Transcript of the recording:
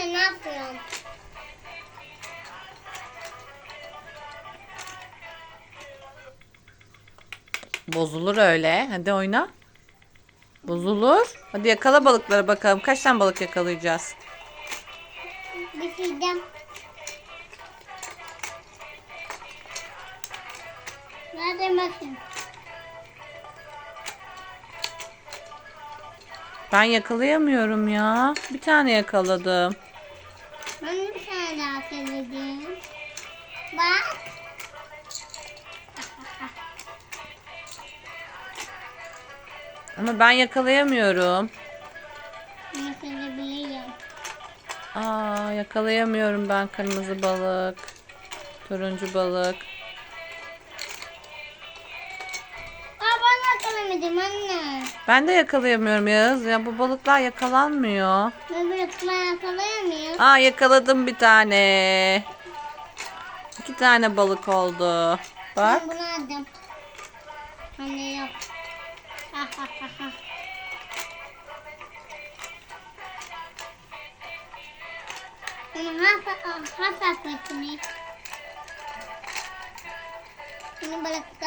Anne ne yapıyorsun? Bozulur öyle. Hadi oyna. Bozulur. Hadi yakala balıkları bakalım. Kaç tane balık yakalayacağız? Bitirdim. Nerede bakın? Ben yakalayamıyorum ya. Bir tane yakaladım. Ben bir tane daha söyledim. Bak. Ama ben yakalayamıyorum. Bunu söyleyebilirim. Aa yakalayamıyorum ben kırmızı balık. Turuncu balık. Ben yakalamadım anne. Ben de yakalayamıyorum Yağız. Ya bu balıklar yakalanmıyor. Ben böyle kılar yakalayamıyorum. Aa yakaladım bir tane. İki tane balık oldu. Bak. Ben bunu aldım. Anne yok. Ha ha ha ha. Bunu hafif